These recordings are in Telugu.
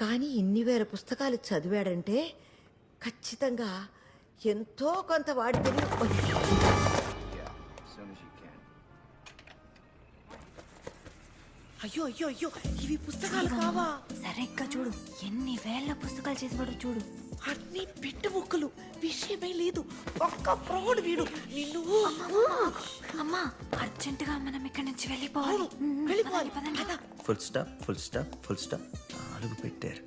కానీ ఇన్ని వేల పుస్తకాలు చదివాడంటే ఖచ్చితంగా ఎంతో కొంత వాడి. అయ్యో అయ్యో అయ్యో ఇవి పుస్తకాలు కావా? సరిగ్గా చూడు. ఎన్ని వేల పుస్తకాలు చేసిపడు చూడు. అన్ని పెట్టు ముక్కలు. విషయమే లేదు. ఒక్క ఫ్రాడ్ వీడు. నిన్ను అమ్మా అర్జెంట్గా మనం ఇక్కడి నుంచి వెళ్ళిపోవాలి. వెళ్ళిపోవాలి. Full stop full stop full stop నాలుగు పెట్టారు.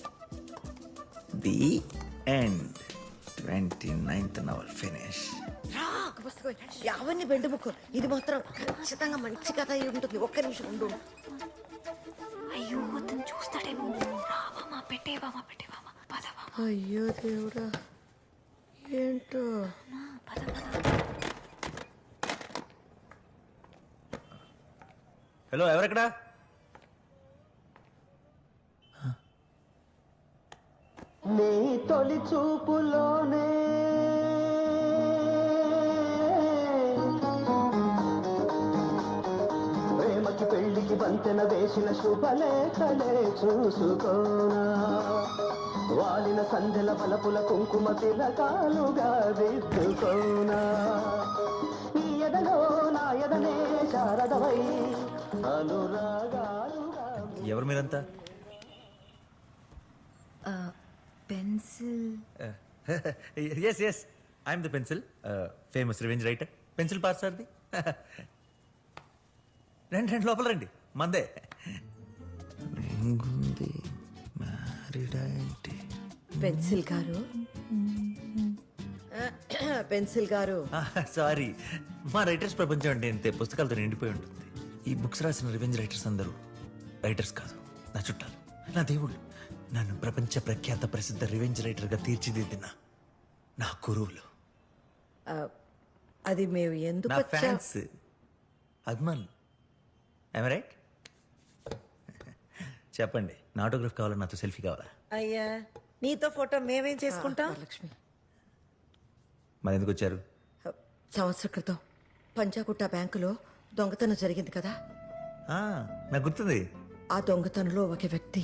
The end twenty ninth novel finish అవన్నీ బెండు ముక్కలు ఇది మాత్రం ఖచ్చితంగా మంచి కథ అయి ఉంటుంది. ఒక్క నిమిషం ఉండు. అయ్యో అతను చూస్తాడేమో. రావమ్మా పెట్టేవామా పెట్టేవామా పదవా అయ్యో దేవుడా ఏంటో? పద పద. హలో ఎవరెక్కడా నీ తొలి చూపులోనే. ప్రేమకి పెళ్ళికి వంతెన వేసిన శుభలేఖలే చూసుకోనా. వాలిన సంధ్యల పలపుల కుంకుమ తిలకాలుగా దిద్దుకోనా. ఈ ఎదలో నా ఎదనే శారదవై అనురాగాలుగా ఎవరు మీరంతా? Pencil. Yes yes I'm the pencil famous revenge writer pencil పార్ సార్ది రండి రండి లోపల రండి. మందే. రింగుంది మ్యారీడ్ ఏంటి పెన్సిల్ గారు? పెన్సిల్ గారు. సారీ మా రైటర్స్ ప్రపంచం అంటే ఇంతే. పుస్తకాలతో నిండిపోయి ఉంటుంది. ఈ బుక్స్ రాసిన రివెంజ్ రైటర్స్ అందరూ రైటర్స్ కాదు. నా చుట్టాలు. నా దేవుళ్ళు. నన్ను ప్రపంచ ప్రఖ్యాత ప్రసిద్ధ రివెంజ్ రైటర్గా తీర్చిదిద్దిన నా గురువులు అది మేము ఎందుకు నా వచ్చాం ఫ్యాన్స్ అభిమానులు చెప్పండి నా ఆటోగ్రాఫ్ కావాలా నాతో సెల్ఫీ కావాలా? అయ్యా నీతో ఫోటో మేమేం చేసుకుంటాం? లక్ష్మి. మరి ఎందుకు వచ్చారు? సంవత్సరం క్రితం పంచాకుట్ట బ్యాంకులో దొంగతనం జరిగింది కదా? ఆ, నాకు గుర్తుంది. ఆ దొంగతనంలో ఒక వ్యక్తి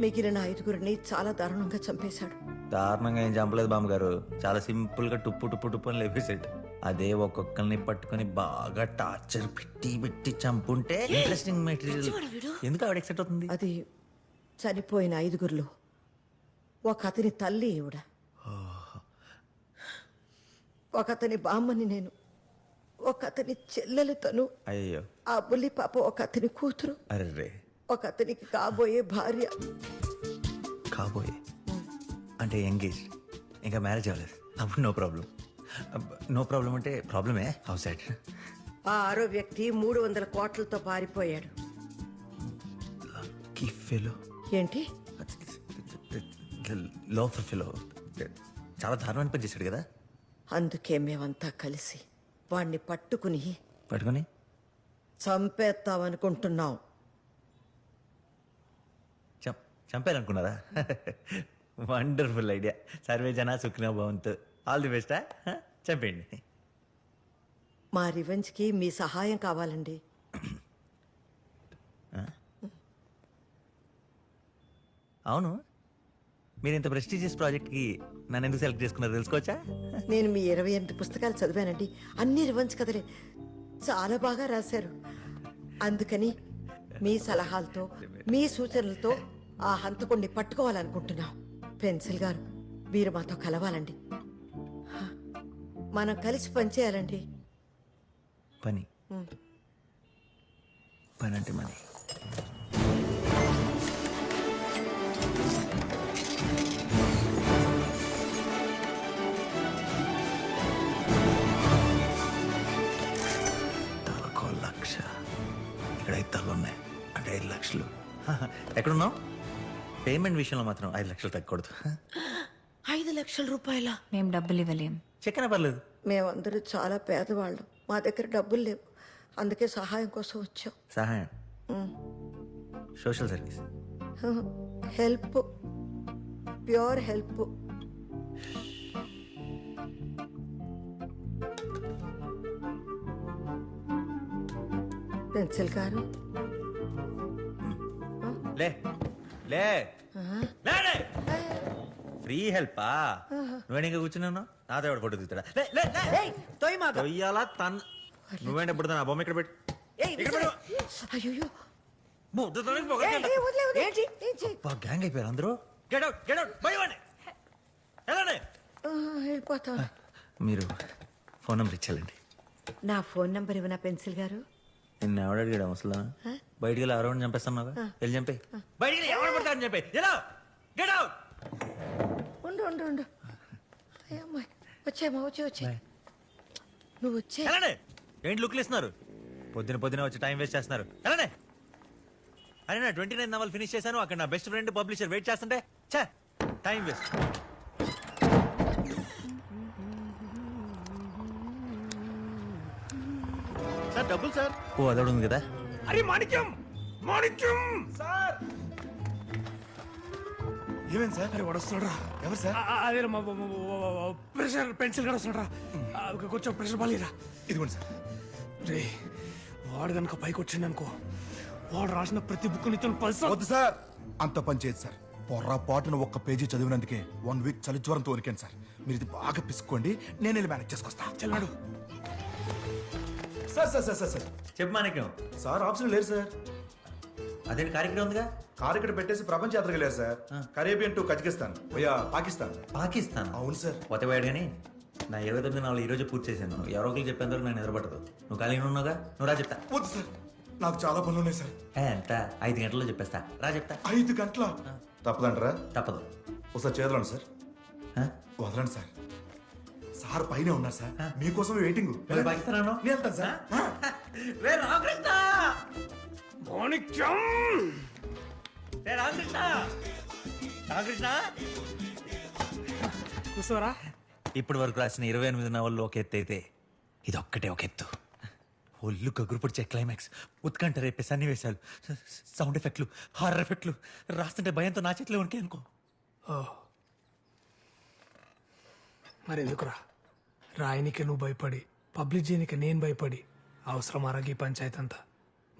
మిగిలిన ఐదుగురిని చాలా దారుణంగా చంపేశాడు. దారుణంగా ఏం చంపలేదు బామ్మగారు. చాలా సింపుల్గా టుప్పు టుప్పు టుప్పు అని లేపేసాడు అదే ఒక్కొక్కరిని పట్టుకొని బాగా టార్చర్ పెట్టి పెట్టి చంపుంటే ఇంట్రెస్టింగ్ మెటీరియల్ ఎందుకు ఆవిడ ఎక్సెప్ట్ అవుతుంది? అది చనిపోయిన ఐదుగురిలో. ఒక అతని తల్లి ఈవిడ. ఒక అతని బామ్మని నేను. ఒక అతని చెల్లెలు తను. అయ్యో ఆ బుల్లి పాప ఒక అతని కూతురు. అరే ఒక అతనికి కాబోయే భార్య. కాబోయే? అంటే ఎంగేజ్. ఇంకా మ్యారేజ్ అవ్వలేదు. అప్పుడు నో ప్రాబ్లం. నో ప్రాబ్లం అంటే ప్రాబ్లమే? House side? ఆ ఆరో వ్యక్తి మూడు వందల కోట్లతో పారిపోయాడు. ఫెలో? ఏంటి? లోఫర్ ఫెలో చాలా దారుణాన్ని పని చేశాడు కదా? అందుకే మేమంతా కలిసి వాణ్ణి పట్టుకుని పట్టుకొని? చంపేద్దామనుకుంటున్నాం. చం చంపాలనుకున్నారా వండర్ఫుల్ ఐడియా సర్వే జన సుఖ్నా భవంత్. ఆల్ ది బెస్టా చంపేయండి. మా రివెంజ్కి మీ సహాయం కావాలండి. అవును? మీరు ఇంత ప్రెస్టీజియస్ ప్రాజెక్ట్కి నన్ను ఎందుకు సెలెక్ట్ చేసుకున్నారో తెలుసుకోవచ్చా? నేను మీ ఇరవై ఎనిమిది పుస్తకాలు చదివానండి. అన్ని రివెంజ్ కథలే. చాలా బాగా రాశారు. అందుకని మీ సలహాలతో మీ సూచనలతో ఆ హంతకుణ్ణి పట్టుకోవాలనుకుంటున్నాం పెన్సిల్ గారు మీరు మాతో కలవాలండి. మనం కలిసి పనిచేయాలండి పని? పని అంటే మనీ తలకో లక్ష. ఇక్కడ ఐదు తలలు ఉన్నాయి. అంటే ఐదు లక్షలు. ఎక్కడున్నావు? పేమెంట్ విషయంలో మాత్రం ఐదు లక్షలు తగ్గకూడదు. ఐదు లక్షల రూపాయల? మేము డబ్బులు ఇవ్వలేం. చెక్కన పర్లేదు. మేమందరూ చాలా పేదవాళ్ళం. మా దగ్గర డబ్బులు లేవు. అందుకే సహాయం కోసం వచ్చాం. సహాయం? Social service. Help. Pure help. Pencil గారు. లే. లే. ఫ్రీ హెల్పా? నువ్వేం ఇంకా కూర్చున్నాను నాతో ఎవడు ఫోటో లే లే లే. ఏయ్ తొయ్ మాక తొయ్యాలా తన్. నువ్వేంటి ఎప్పుడు నా బొమ్మ ఇక్కడ పెట్టు. ఏయ్ ఇక్కడ విసిరే. పెట్టు. అయ్యో ముద్దతో ఏయ్, ఏయ్, వదిలే, వదిలే. ఏంటి? గ్యాంగ్ అయిపోయారు అందరూ. గెట్ అవుట్ గెట్ అవుట్ బయవండి వెళ్ళండి. వెళ్ళిపోతా. మీరు ఫోన్ నెంబర్ ఇచ్చాలండి నా ఫోన్ నంబర్ ఇవ్వనా పెన్సిల్ గారు? నిన్న ఎవడు అడిగాడు అసలు బయటికి వెళ్ళి ఎవరైనా చంపేస్తున్నావా వెళ్ళి చంపే బయటికి వెళ్ళి పడతారని చెప్పి. ఎలా గెట్ అవుట్ ఉండు ఉండు ఉండు. అయ్యమ్మాయి వచ్చాయమ్మా వచ్చే వచ్చే నువ్వు వచ్చే. వెళ్ళండి. ఏంటి లుక్లు ఇస్తున్నారు? పొద్దున పొద్దున వచ్చి టైం వేస్ట్ చేస్తున్నారు. వెళ్ళండి. అరే నా ట్వంటీ నైన్ నవల్ ఫినిష్ చేశాను. అక్కడ నా బెస్ట్ ఫ్రెండ్ పబ్లిషర్ వెయిట్ చేస్తుంటే చే టైం వేస్ట్. సార్ డబ్బులు సార్. ఓ అదొకటి ఉంది కదా. అరే మాణిక్యం! మాణిక్యం! సార్! ఏమైంది సార్? వాడు వస్తున్నాడు రా ఎవరు సార్? అదే ప్రెషర్ పెన్సిల్ కూడా వస్తున్నాడు రా కొంచెం ప్రెషర్ బాలేరా? ఇదిగోండి సార్. రే వాడు కనుక పైకి వచ్చిండు అనుకో. వాడు రాసిన ప్రతి బుక్ నీతో పది వద్దు సార్. అంత పని చేయదు సార్. పొర్రపాటున ఒక్క పేజీ చదివినందుకే వన్ వీక్ చలి జ్వరంతో వణికాను సార్. మీరు ఇది బాగా పిసుకోండి నేను వెళ్ళి మేనేజ్ చేసుకొస్తా. చెల్లాడు. Sir sir sir sir sir. చెప్పు మాణిక్యం. సార్ ఆప్షన్ లేరు సార్. అదేంటి కార్యక్రమం ఉందిగా? కారు ఇక్కడ పెట్టేసి ప్రపంచ యాత్రకు వెళ్ళారు సార్. Caribbean to Kazakhstan. పోయా పాకిస్తాన్. పాకిస్తాన్? అవును సార్. పోతే వాడు కానీ నా ఇరవై తొమ్మిది నాలుగు ఈ రోజు పూర్తి చేశాను. ఎవరో ఒకరు చెప్పేందుకు నేను నిద్రపడదు నువ్వు ఖాళీగా ఉన్నావుగా? నువ్వు రా చెప్తా. వద్దు సార్. నాకు చాలా పనులు ఉన్నాయి సార్. ఏ, ఎంత? ఐదు గంటల్లో చెప్పేస్తా. రా చెప్తా. ఐదు గంటల? తప్పదంటారా తప్పదు. ఒకసారి చేదలండి సార్? వదలండి సార్. సార్ పైన ఉన్నారు సార్. మీకోసం వెయిటింగ్ పాకిస్తాన్ వెళ్తాను సార్. మాణిక్యం రే రామకృష్ణ? రామకృష్ణ? కూర్చోరా. ఇప్పటి వరకు రాసిన ఇరవై ఎనిమిది నవల్లో ఒక ఎత్తు అయితే ఇది ఒక్కటే ఒక ఎత్తు. ఒళ్ళు కగురు పొడిచే క్లైమాక్స్ ఉత్కంఠ రేపే సన్నివేశాలు సౌండ్ ఎఫెక్ట్లు హారర్ ఎఫెక్ట్లు రాస్తుంటే భయంతో నా చేతిలో ఉంటాయి అనుకో. మరి ఎందుకురా రాయనికి నువ్వు భయపడి పబ్లిక్ చేయనికి నేను భయపడి అవసరం అరగి పంచాయతీ అంతా?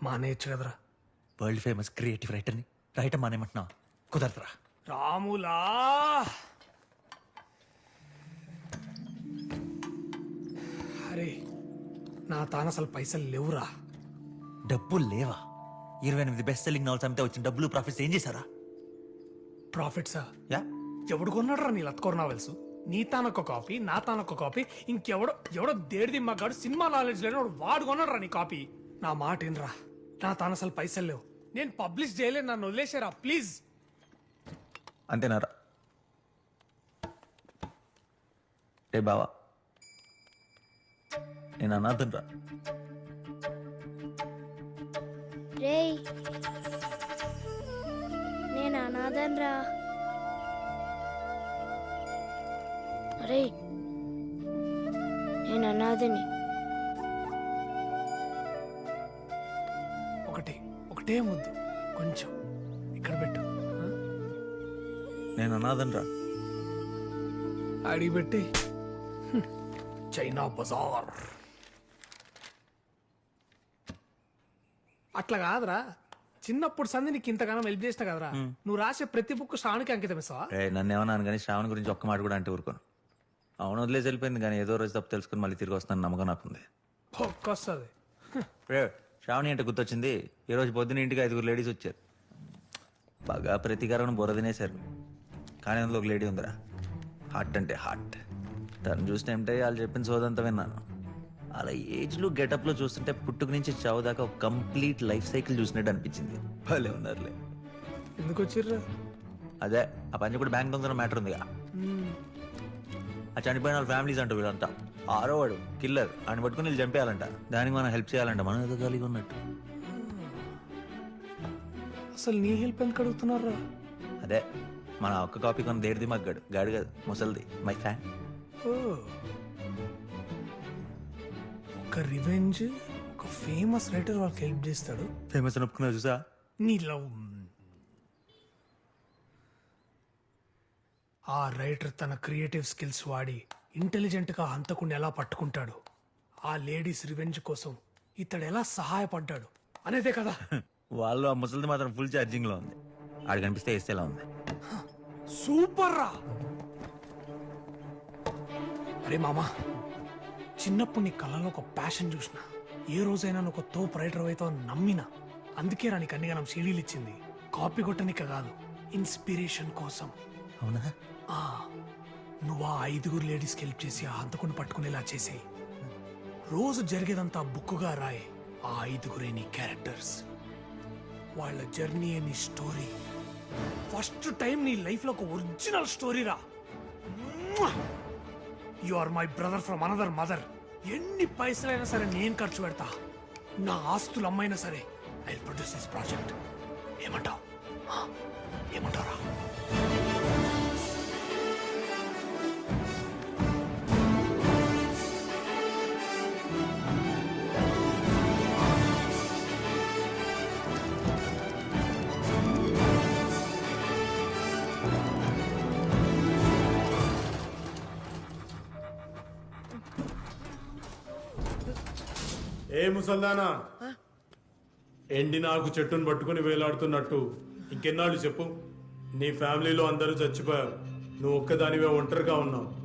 మానేయచ్చు కదరా. వరల్డ్ ఫేమస్ క్రియేటివ్ రైటర్ని రైటర్ మానేమంటున్నా కుదరదురా రాములా అరే నా తాన అసలు పైసలు లేవురా డబ్బులు లేవా ఇరవై ఎనిమిది బెస్ట్ సెల్లింగ్ నవల్స్ అమ్మితే వచ్చిన డబ్బులు ప్రాఫిట్స్ ఏం చేశారా ప్రాఫిట్సా యా ఎవడు కొన్నాడు రా నీ లత్కోర్ నావెల్స్ నీ తానొక్క కాపీ నా తానొక్క కాపీ ఇంకెవడో ఎవడో దేడిది మగాడు సినిమా నాలెడ్జ్ లేని వాడు వాడు కొన్నాడు రా నీ కాపీ నా మాట ఏంరా నా తాన అసలు పైసలు లేవు నేను పబ్లిష్ చేయలేను నన్ను వదిలేసారా ప్లీజ్. అంతేనారా రే బావా నేను అనాథన్ రా. రేయ్ నేను అనాథన్ రా. రే నేను అనాథని. ఒకటి ముద్దు. కొంచెం. ఇక్కడ పెట్టు? నేను అనాథన్ రా. అడిగి పెట్టి. చైనా బజార్. అట్లా కాదురా. చిన్నప్పుడు సంధి నీకు ఇంతగానం హెల్ప్ చేసిన కదరా. నువ్వు రాసే ప్రతి బుక్ శ్రావణికి అంకితం ఇస్తావా? నన్ను ఏమన్నాను కానీ శ్రావణ్ గురించి ఒక్క మాట కూడా అంటే ఊరుకోను. అవును వదిలేసి వెళ్ళిపోయింది కానీ ఏదో రోజు తప్పు తెలుసుకుని మళ్ళీ తిరిగి వస్తాను నమ్మకం నాకుంది. ఒక్కొస్తుంది శ్రావణి అంటే గుర్తొచ్చింది. ఈ రోజు పొద్దున ఇంటికి ఐదుగురు లేడీస్ వచ్చారు. బాగా ప్రతీకారం బుర్ర తినేశారు. కానీ అందులో ఒక లేడీ ఉందిరా. హార్ట్ అంటే హార్ట్ తను చూసిన ఏమిటే వాళ్ళు చెప్పిన సోదంతా విన్నాను. అలా ఏజ్లో గెటప్లో చూస్తుంటే పుట్టుక నుంచి చావు దాకా ఒక కంప్లీట్ లైఫ్ సైకిల్ చూసినట్టు అనిపించింది. భలే ఉన్నారులే. ఎందుకు వచ్చిర్రా? అదే ఆ పంచ కూడా బ్యాంక్ దొంగ మ్యాటర్ ఉందిగా. ఆ చనిపోయిన వాళ్ళ ఫ్యామిలీస్ అంటూ వీళ్ళంతా. ఆరో వాడు కిల్లర్. ఆయన పట్టుకుని వీళ్ళు చంపేయాలంట. దానికి మనం హెల్ప్ చేయాలంట. మనం ఏదో కలిగి ఉన్నట్టు. అసలు నీ హెల్ప్ ఎందుకు అడుగుతున్నారా? అదే మన ఒక్క కాపీ కొన్న దేడిది మగ్గాడు గాడు కాదు ముసలిది. My fan. ఓ. ఒక రివెంజ్ ఒక ఫేమస్ రైటర్ వాళ్ళకి హెల్ప్ చేస్తాడు. ఫేమస్ ఒప్పుకున్నా చూసా? నీ లవ్. ఆ రైటర్ తన క్రియేటివ్ స్కిల్స్ వాడి ఇంటెలిజెంట్గా హంతకుండా ఎలా పట్టుకుంటాడు? ఆ లేడీస్ రివెంజ్ కోసం ఇతడు ఎలా సహాయపడ్డాడు? అనేదే కదా? వాళ్ళు ఆ ముసలిది మాత్రం ఫుల్ ఛార్జింగ్లో ఉంది. ఆడు కనిపిస్తే వేస్తే ఎలా ఉంది? సూపర్ రా అరే మామా చిన్నప్పుడు నీ కళ్ళలో ఒక ప్యాషన్ చూసిన ఏ రోజైనా నువ్వు ఒక తోపు రైటర్ అవుతావు నమ్మినా అందుకే రా నీకు అన్నిగా సీడీలు ఇచ్చింది. కాపీ కొట్టనిక కాదు ఇన్స్పిరేషన్ కోసం. అవునా? ఆ నువ్వు ఆ ఐదుగురు లేడీస్కి హెల్ప్ చేసి ఆ హంతకుని పట్టుకునేలా చేసేయి. రోజు జరిగేదంతా బుక్కుగా రాయి. ఆ ఐదుగురే నీ క్యారెక్టర్స్. వాళ్ళ జర్నీ నీ స్టోరీ. ఫస్ట్ టైం నీ లైఫ్లో ఒక ఒరిజినల్ స్టోరీ రా. You are my brother from another mother ఎన్ని పైసలైనా సరే నేను ఖర్చు పెడతా. నా ఆస్తులు అమ్మైనా సరే. ఐ ప్రొడ్యూస్ దిస్ ప్రాజెక్ట్ ఏమంటావు? ఏమంటారా ఏ ముసల్దానా? ఎండి నాకు చెట్టును పట్టుకుని వేలాడుతున్నట్టు ఇంకెన్నాళ్ళు చెప్పు. నీ ఫ్యామిలీలో అందరూ చచ్చిపోయారు. నువ్వు ఒక్కదానివే ఒంటరిగా ఉన్నావు.